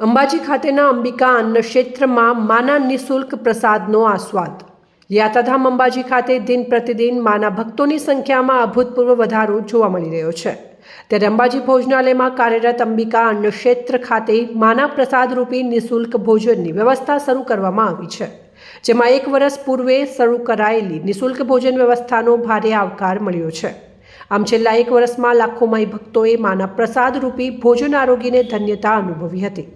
અંબાજી ખાતેના અંબિકા અન્ન ક્ષેત્રમાં માના નિઃશુલ્ક પ્રસાદનો આસ્વાદ. યાત્રાધામ અંબાજી ખાતે દિન પ્રતિદિન માના ભક્તોની સંખ્યામાં અભૂતપૂર્વ વધારો જોવા મળી રહ્યો છે. ત્યારે અંબાજી ભોજનાલયમાં કાર્યરત અંબિકા અન્ન ક્ષેત્ર ખાતે માના પ્રસાદ રૂપી નિઃશુલ્ક ભોજનની વ્યવસ્થા શરૂ કરવામાં આવી છે. જેમાં એક વર્ષ પૂર્વે શરૂ કરાયેલી નિઃશુલ્ક ભોજન વ્યવસ્થાનો ભારે આવકાર મળ્યો છે. આમ છેલ્લા એક વર્ષમાં લાખો માઈ ભક્તોએ માના પ્રસાદ રૂપી ભોજન આરોગ્યને ધન્યતા અનુભવી હતી.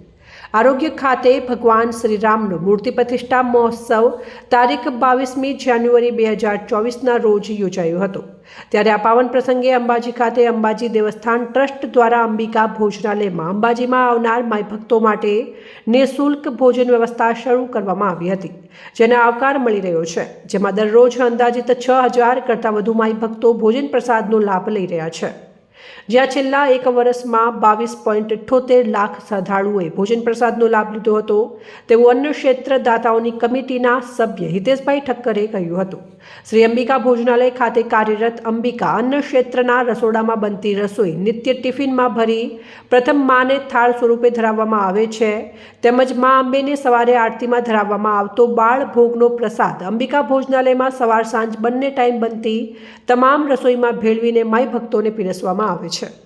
આરોગ્ય ખાતે ભગવાન શ્રીરામનો મૂર્તિ પ્રતિષ્ઠા મહોત્સવ તારીખ બાવીસમી જાન્યુઆરી બે હજાર ચોવીસના રોજ યોજાયો હતો. ત્યારે આ પાવન પ્રસંગે અંબાજી ખાતે અંબાજી દેવસ્થાન ટ્રસ્ટ દ્વારા અંબિકા ભોજનાલયમાં અંબાજીમાં આવનાર માય ભક્તો માટે નિઃશુલ્ક ભોજન વ્યવસ્થા શરૂ કરવામાં આવી હતી, જેને આવકાર મળી રહ્યો છે, જેમાં દરરોજ અંદાજિત છ હજાર કરતાં વધુ માય ભક્તો ભોજન પ્રસાદનો લાભ લઈ રહ્યા છે. જ્યાં છેલ્લા એક વર્ષમાં બાવીસ પોઈન્ટ અઠ્ઠોતેર લાખ શ્રદ્ધાળુઓએ ભોજન પ્રસાદનો લાભ લીધો હતો. તેવું અન્ન ક્ષેત્ર દાતાઓની કમિટીના સભ્ય હિતેશભાઈ ઠક્કરે કહ્યું હતું. શ્રી અંબિકા ભોજનાલય ખાતે કાર્યરત અંબિકા અન્ન ક્ષેત્રના રસોડામાં બનતી રસોઈ નિત્ય ટિફિનમાં ભરી પ્રથમ માને થાળ સ્વરૂપે ધરાવવામાં આવે છે. તેમજ મા અંબેને સવારે આરતીમાં ધરાવવામાં આવતો બાળ ભોગનો પ્રસાદ અંબિકા ભોજનાલયમાં સવાર સાંજ બંને ટાઈમ બનતી તમામ રસોઈમાં ભેળવીને માય ભક્તોને પીરસવામાં આવે છે.